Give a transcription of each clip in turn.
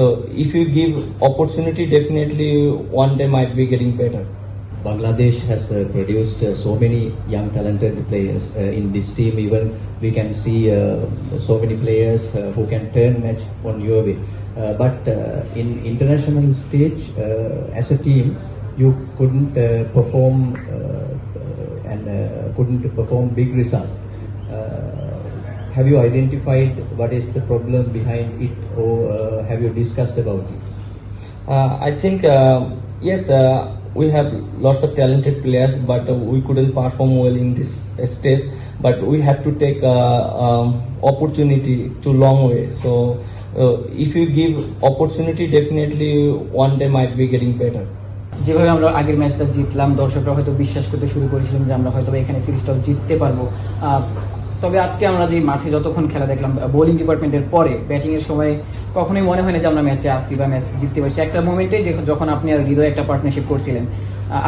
uh, if you give opportunity, definitely one day might be getting better. Bangladesh has uh, produced uh, so many young talented players uh, in this team. Even we can see uh, so many players uh, who can turn match on your way. Uh, but uh, in international stage, uh, as a team, you couldn't uh, perform uh, uh, and uh, couldn't perform big results. Uh, have you identified what is the problem behind it, or uh, have you discussed about it? Uh, I think uh, yes, uh, we have lots of talented players, but uh, we couldn't perform well in this uh, stage. But we have to take uh, um, opportunity to long way. So uh, if you give opportunity, definitely one day might be getting better. যেভাবে আমরা আগের ম্যাচটা জিতলাম দর্শকরা হয়তো বিশ্বাস করতে শুরু করেছিলেন যে আমরা হয়তো এখানে সিরিজটাও জিততে পারব তবে আজকে আমরা যে মাঠে যতক্ষণ খেলা দেখলাম বোলিং ডিপার্টমেন্টের পরে ব্যাটিং এর সময় কখনোই মনে হয় না যে আমরা ম্যাচে আসছি বা ম্যাচ জিততে পারছি। একটা মোমেন্টে যখন আপনি আর হৃদয় একটা পার্টনারশিপ করছিলেন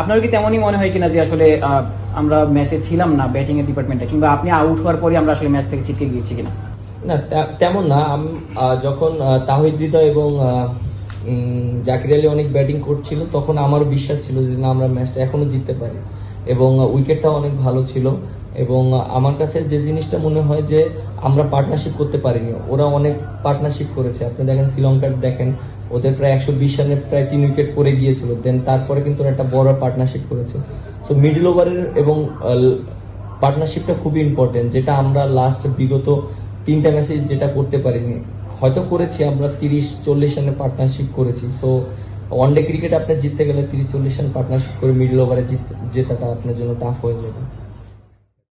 আপনার কি তেমনই মনে হয় কিনা যে আসলে আমরা ম্যাচে ছিলাম না ব্যাটিং এর ডিপার্টমেন্টে কিংবা আপনি আউট হওয়ার পরে আমরা আসলে ম্যাচ থেকে ছিটকে গিয়েছি কিনা? না তেমন না। যখন তাহিদ হৃদয় এবং জাকির আলী অনেক ব্যাটিং করছিল, তখন আমারও বিশ্বাস ছিল যে না, আমরা ম্যাচটা এখনও জিততে পারি। এবং উইকেটটা অনেক ভালো ছিল। এবং আমার কাছে যে জিনিসটা মনে হয় যে আমরা পার্টনারশিপ করতে পারিনি, ওরা অনেক পার্টনারশিপ করেছে। আপনি দেখেন, শ্রীলঙ্কার দেখেন, ওদের প্রায় একশো বিশ রানে প্রায় তিন উইকেট পড়ে গিয়েছিল। দেন তারপরে কিন্তু ওরা একটা বড় পার্টনারশিপ করেছে। সো মিডল ওভারের এবং পার্টনারশিপটা খুবই ইম্পর্টেন্ট যেটা আমরা লাস্ট বিগত তিনটা ম্যাচে যেটা করতে পারিনি। হয়তো করেছি, আমরা তিরিশ, চল্লিশ রানের পার্টনারশিপ করেছি। সো ওয়ান ডে ক্রিকেট আপনি জিততে গেলে তিরিশ, চল্লিশ রান পার্টনারশিপ করে মিডল ওভারে জিত, জেতাটা আপনার জন্য টাফ হয়ে যাবে।